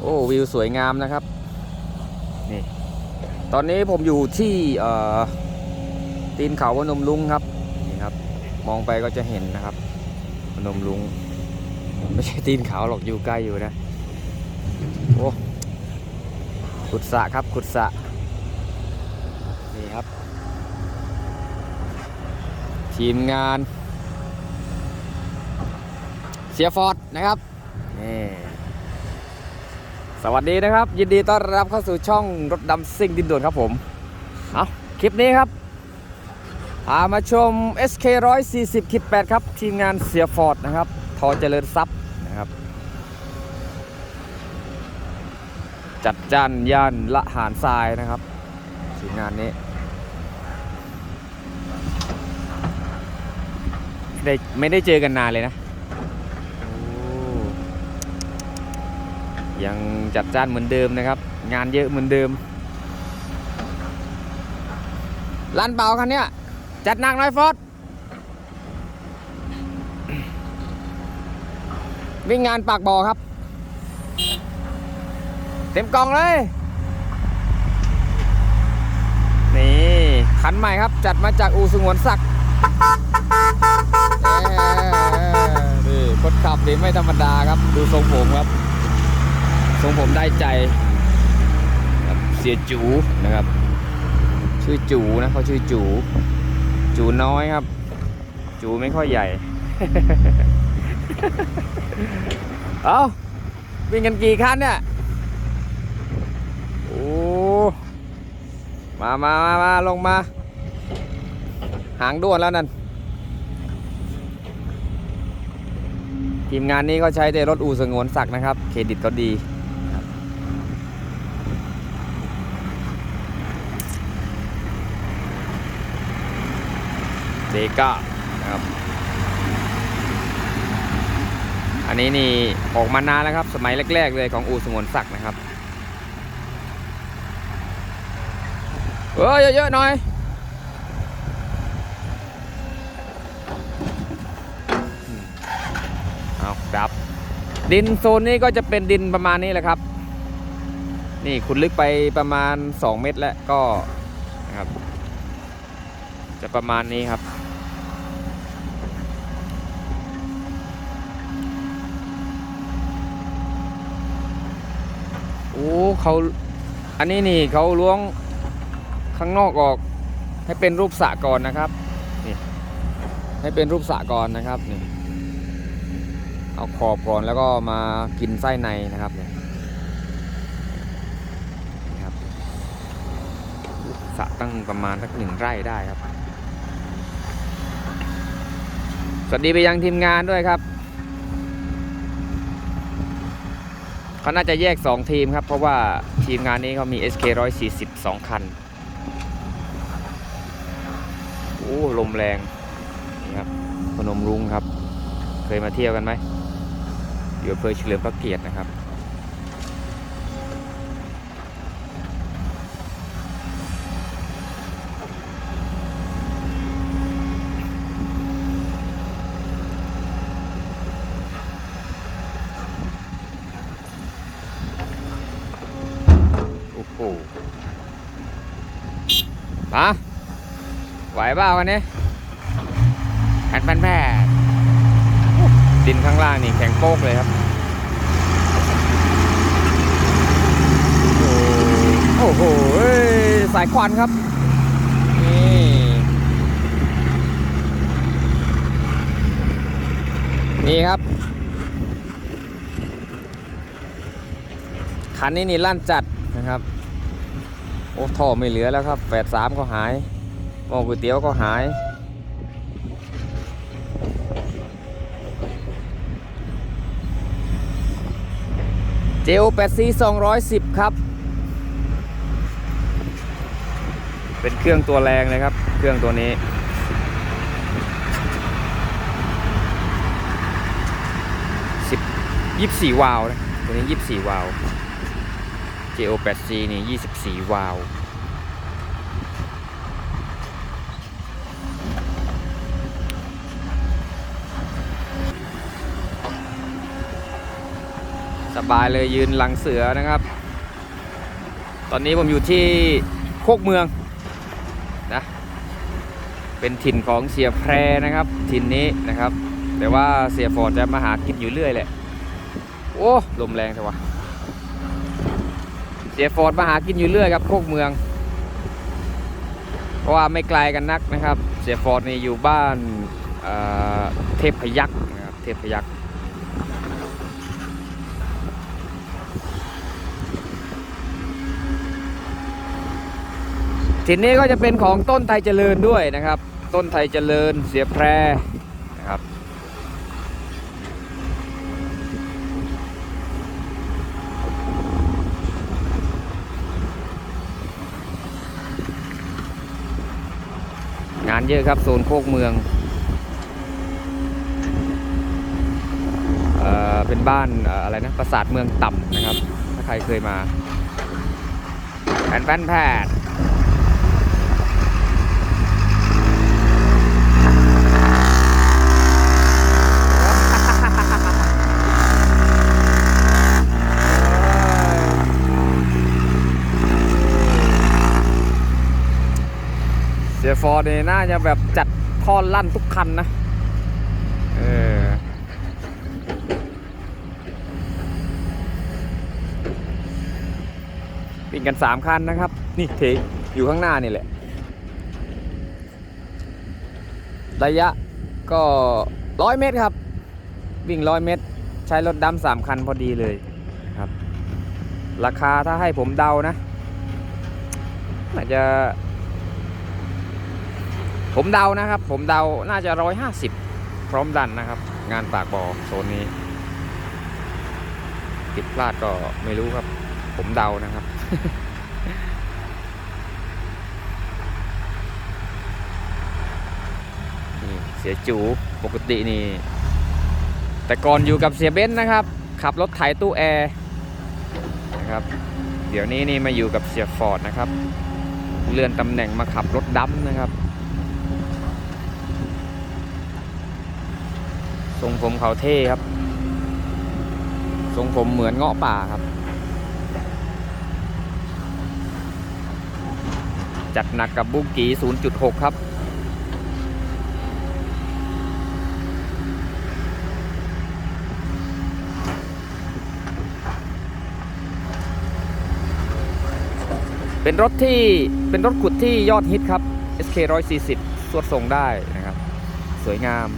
โอ้วิวสวยงามนะครับนี่ตอนนี้ผมอยู่ที่ตีนเขาพนมลุงครับนี่ครับ มองไปก็จะเห็นนะครับพนมลุง ไม่ใช่ตีนเขาหรอกอยู่ใกล้อยู่นะโอ้ขุดสะครับขุดสะนี่ครับ ทีมงาน เสียฟอร์ดนะครับนี่ สวัสดีนะครับ ยินดีต้อนรับเข้าสู่ช่องรถดำซิ่งดินด่วนครับผมเอาคลิปนี้ครับพามาชม SK 140คิด8ครับ ทีมงานเสียฟอร์ดนะครับ ทอเจริญทรัพย์นะครับ จัดจ้านย่านละหารทรายนะครับทีมงานนี้ได้ไม่ได้เจอกันนานเลยนะโอ้ ยังจัดจ้านเหมือนเดิมนะครับ งานเยอะเหมือนเดิมร้านเปล่าคันเนี้ยจัดหนักน่อยฟอสวิ่งงานปากบ่อครับ เต็มกล่องเลย นี่คันใหม่ครับ จัดมาจากอูสงวนศักดิ์นี่คนขับนี่ไม่ธรรมดาครับ ดูทรงผมครับ ทรงผมได้ใจเสียจูนะครับ ชื่อจูนะเขาชื่อจู จูน้อยครับ จูไม่ค่อยใหญ่ เอาวิ่งกันกี่คันเนี่ย โอ้ มามามามาลงมา หางด้วนแล้วนั่น ทีมงานนี้เขาใช้แต่รถอูสงวนศักดิ์นะครับ เครดิตก็ดีครับ เก้านะครับ อันนี้นี่ออกมานานแล้วครับ สมัยแรก ๆ เลยของอูสงวนศักดิ์นะครับเออเยอะๆหน่อยเอาดับ ดินโซนนี้ก็จะเป็นดินประมาณนี้แหละครับ นี่ขุดลึกไปประมาณ 2 เมตรแล้วก็นะครับ จะประมาณนี้ครับ อ้เขาอันนี้นี่เขาล้วงข้างนอกออก ให้เป็นรูปสะก่อนนะครับนี่ให้เป็นรูปสะก่อนนะครับนี่เอาขอบก่อนแล้วก็มากินไส้ในนะครับนี่ครับสะตั้งประมาณสักหนึ่งไร่ได้ครับ สวัสดีไปยังทีมงานด้วยครับ เขาน่าจะแยก 2 ทีมครับ เพราะว่าทีมงานนี้เขามี SK 140 2 คัน โอ้ลมแรง นี่ครับพนมรุ้งครับ เคยมาเที่ยวกันไหมอยู่อำเภอเฉลิมพระเกียรตินะครับ มาไหวเปล่าวันนี้แผ่นแผ่นแผ่นดินข้างล่างนี่แข็งโป๊กเลยครับ โอ้โหเอ้ยสายควันครับ นี่นี่ครับ คันนี้นี่ลั่นจัดนะครับ อ้ท่อไม่เหลือแล้วครับแปดสามก็หายหม้อก๋วยเตี๋ยวก็หายเจลแปดซี210ครับ เป็นเครื่องตัวแรงเลยครับ เครื่องตัวนี้ สิบยี่สี่วาล์วนะตัวนี้ยี่สี่วาล์ว JO 8C นี่ยี่สิบสี่วาล์วสบายเลยยืนหลังเสือนะครับ ตอนนี้ผมอยู่ที่โคกเมืองนะ เป็นถิ่นของเสียแพรนะครับ ถิ่นนี้นะครับ แต่ว่าเสียฟอร์ดจะมาหากินอยู่เรื่อยแหละ โอ้ ลมแรงแต่ว่า สียฟอร์ดมาหากินอยู่เรื่อยครับโคกเมือง เพราะว่าไม่ไกลกันนักนะครับ เสียฟอร์ดนี่อยู่บ้านเเทพพยักษ์นะครับเทพพยักษ์ถิ่นนี้ก็จะเป็นของต้นไทยเจริญด้วยนะครับ ต้นไทยเจริญเสียแพรนะครับงารเยอะครับโซนโคกเมืองเอ่อเป็นบ้านเอ่ออะไรนะปราสาทเมืองต่ำนะครับ ถ้าใครเคยมาแผ่นแผ่นแผ่น เสียฟอร์ดนี่ยน่าจะแบบจัดท่อนลั่นทุกคันนะ เออ วิ่งกัน 3 คันนะครับ นี่เทอยู่ข้างหน้านี่แหละ ระยะก็ร้อยเมตรครับ วิ่งร้อยเมตร ใช้รถดำสามคันพอดีเลยครับ ราคาถ้าให้ผมเดานะน่าจะ ผมเดานะครับ ผมเดาน่าจะร้อยห้าสิบพร้อมดันนะครับ งานปากบ่อโซนนี้ผิดพลาดก็ไม่รู้ครับ ผมเดานะครับนี่เสียจูปกตินี่ แต่ก่อนอยู่กับเสียเบ้นนะครับ ขับรถไถตู้แอร์นะครับ เดี๋ยวนี้นี่มาอยู่กับเสียฟอร์ดนะครับ เลื่อนตำแหน่งมาขับรถดำนะครับ ทรงผมเขาเท่ครับ ทรงผมเหมือนเงาะป่าครับ จัดหนักกับบุกี้ 0.6 ครับ เป็นรถที่เป็นรถขุดที่ยอดฮิตครับ SK 140 สวดทรงได้นะครับ สวยงาม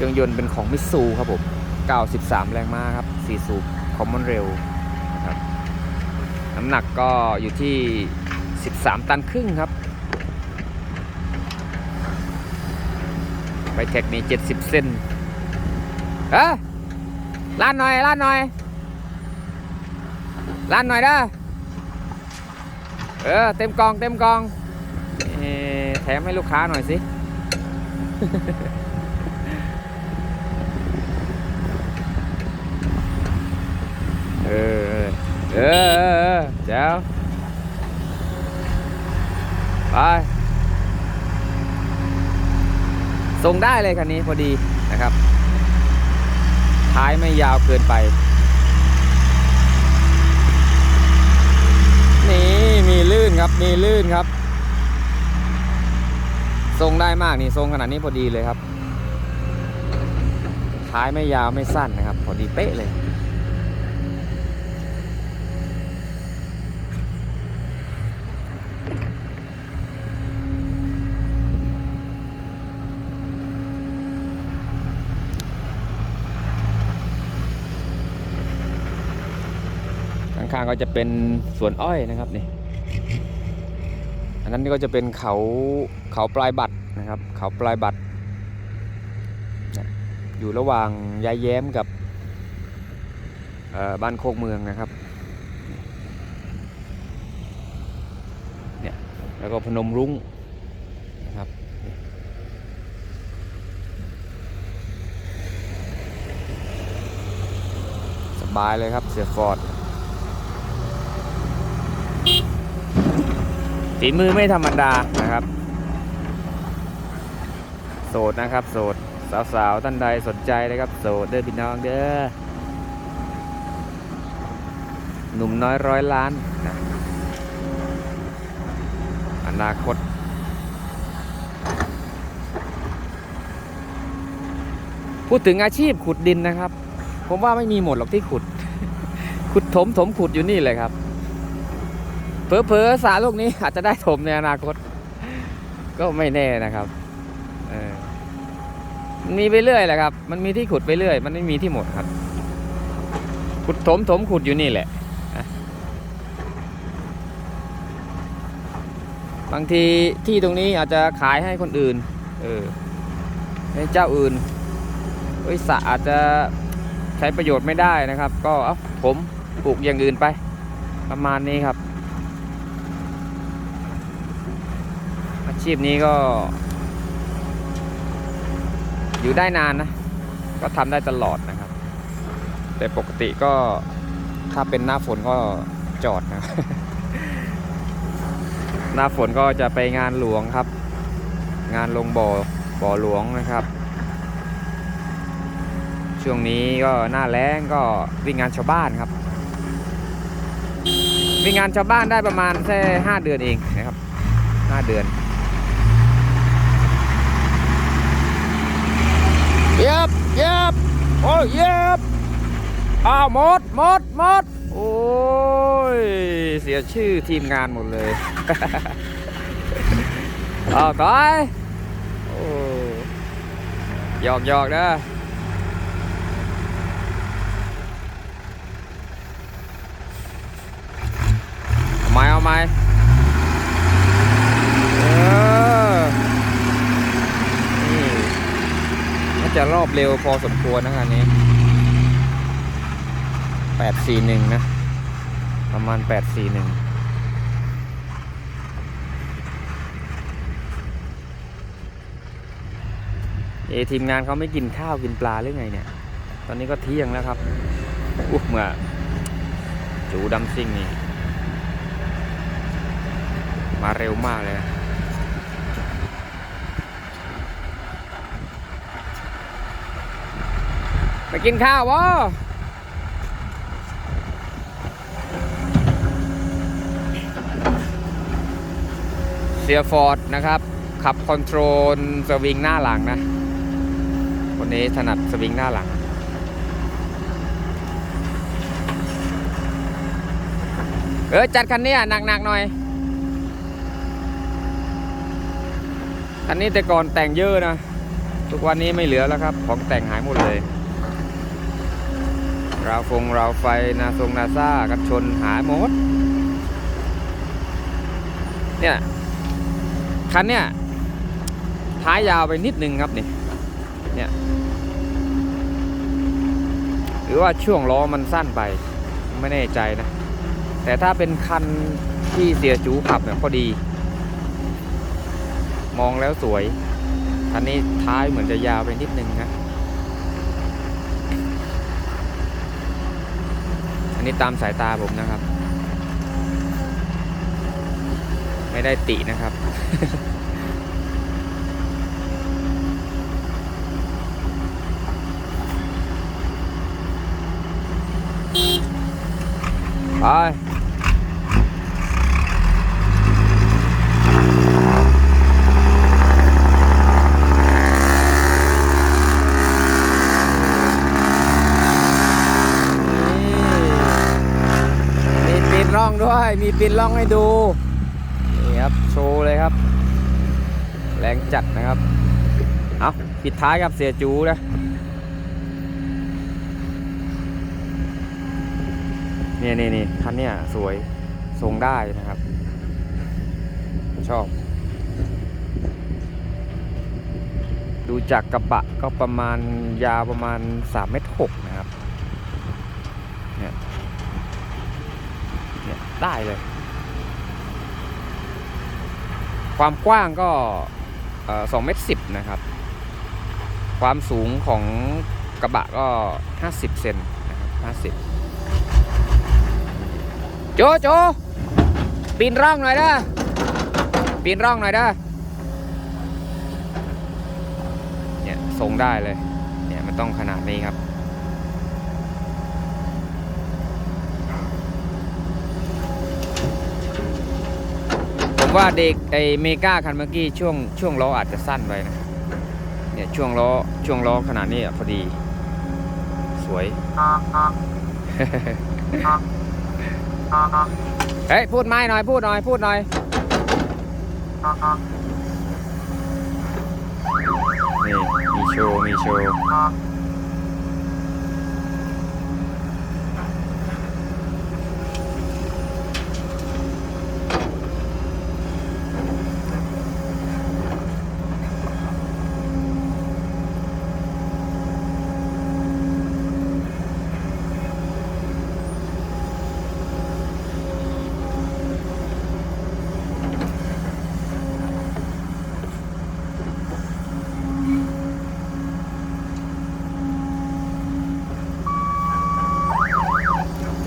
เครื่องยนต์เป็นของมิตซูครับผม 93 แรงม้าครับ4สูบคอมมอนเรลนะครับน้ำหนักก็อยู่ที่ 13 ตันครึ่งครับไปเทคนี้70 เส้นเอ้ยลาดหน่อยลาดหน่อยลาดหน่อยเด้อเออเต็มกองเต็มกองแถมให้ลูกค้าหน่อยสิ เออ เออเจ้าไปส่งได้เลยคันนี้พอดีนะครับ ท้ายไม่ยาวเกินไป นี่มีลื่นครับมีลื่นครับ ทรงได้มากนี่ทรงขนาดนี้พอดีเลยครับ ท้ายไม่ยาวไม่สั้นนะครับ พอดีเป๊ะเลย ข้างๆก็จะเป็นสวนอ้อยนะครับนี่อันนั้นก็จะเป็นเขาเขาปลายบัตรนะครับ เขาปลายบัตรอยู่ระหว่างยายแย้มกับบ้านโคกเมืองนะครับเนี่ยแล้วก็พนมรุ้งนะครับสบายเลยครับเสียฟอร์ด ฝีมือไม่ธรรมดานะครับ โสดนะครับ โสด สาวๆท่านใดสนใจนะครับ โสดเด้อพี่น้องเด้อหนุ่มน้อยร้อยล้านนะอนาคตพูดถึงอาชีพขุดดินนะครับ ผมว่าไม่มีหมดหรอกที่ขุด ขุดถมถมขุดอยู่นี่เลยครับ เพอเพอๆสาลูกนี้อาจจะได้ถมในอนาคต ก็ไม่แน่นะครับเออมันมีไปเรื่อยแหละครับ มันมีที่ขุดไปเรื่อย มันไม่มีที่หมดครับ ขุดถมถมขุดอยู่นี่แหละ บางทีที่ตรงนี้อาจจะขายให้คนอื่น เออให้เจ้าอื่นเอ้ยสะอาจจะใช้ประโยชน์ไม่ได้นะครับ ก็เอาผมปลูกอย่างอื่นไป ประมาณนี้ครับ อา ชีพนี้ก็ อยู่ได้นานนะ ก็ทำได้ตลอดนะครับ แต่ปกติก็ถ้าเป็นหน้าฝนก็จอดนะ หน้าฝนก็จะไปงานหลวงครับ งานลงบ่อบ่อหลวงนะครับ ช่วงนี้ก็หน้าแล้งก็วิ่งงานชาวบ้านครับ วิ่งงานชาวบ้านได้ประมาณแค่ห้าเดือนเองนะครับห้าเดือน เย็บเย็บโอ้ย เย็บอ้าวหมดหมดหมดโอ้ย เสียชื่อทีมงานหมดเลยอ้าวก้อยโอ้หยอกหยอกนะเอาไหมเอาไหมเออ นี่ น่า จะรอบเร็วพอสมควรนะคันนี้841นะ ประมาณ841เอทีมงานเขาไม่กินข้าวกินปลาหรือไงเนี่ย ตอนนี้ก็เที่ยงแล้วครับ อุ๊บเมื่อจูดำซิ่งนี่ มาเร็วมากเลยนะ ไปกินข้าววะเสียฟอร์ดนะครับ ขับคอนโทรลสวิงหน้าหลังนะ คนนี้ถนัดสวิงหน้าหลัง เออ จัดคันนี้อะหนักๆหน่อยคันนี้แต่ก่อนแต่งเยอะนะ ทุกวันนี้ไม่เหลือแล้วครับ ของแต่งหายหมดเลย ราวฟงราวไฟนาทรงนาซากันชนหายหมด เนี่ย คันเนี่ย ท้ายยาวไปนิดนึงครับนี่ เนี่ย หรือว่าช่วงล้อมันสั้นไป ไม่แน่ใจนะ แต่ถ้าเป็นคันที่เสียจูขับเนี่ยพอดี มองแล้วสวยคันนี้ท้ายเหมือนจะยาวไปนิดนึงนะ อันนี้ตามสายตาผมนะครับ ไม่ได้ตินะครับไป มีปีนร่องด้วย มีปี นร่องให้ดู นี่ครับ โชว์เลยครับ แรงจัดนะครับ เอาปิดท้ายกับเสียจูนะนี่นี่นี่คันเนี้ยสวยทรงได้นะครับ ชอบ ดูจากกระบะก็ประมาณยาวประมาณ3เมตรหกนะครับ เนี่ย เนี่ย ได้เลย ความกว้างก็สองเมตรสิบนะครับ ความสูงของกระบะก็50เซนนะครับ50โจโจปีนร่องหน่อยเด้อปีนร่องหน่อยเด้อเนี่ยทรงได้เลย เนี่ยมันต้องขนาดนี้ครับ ผมว่าเด็กไอเมกาคันเมื่อกี้ช่วงช่วงล้ออาจจะสั้นไปนะเนี่ยช่วงล้อช่วงล้อขนาดนี้พอดี สวยเฮ้ยพูดไม่หน่อยพูดหน่อยพูดหน่อยนี่มีโชว์มีโชว์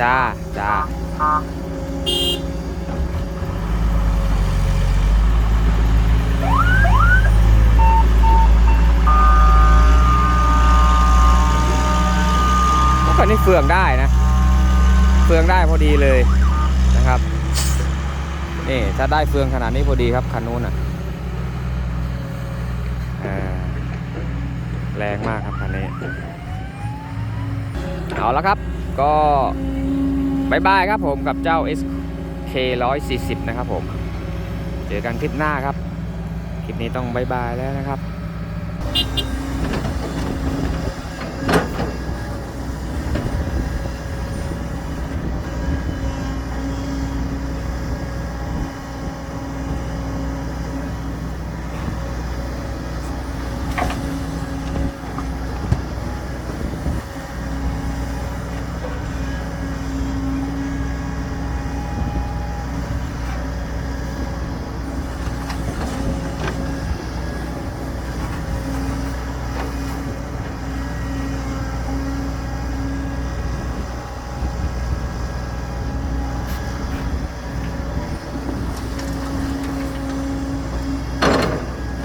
จ้า จ้าคันนี้เฟืองได้นะ เฟืองได้พอดีเลยนะครับ นี่ถ้าได้เฟืองขนาดนี้พอดีครับคันนู้นอะแรงมากครับคันนี้ เอาละครับก็ บายบายครับผมกับเจ้า SK 140 นะครับผม เจอกันคลิปหน้าครับ คลิปนี้ต้องบายบายแล้วนะครับ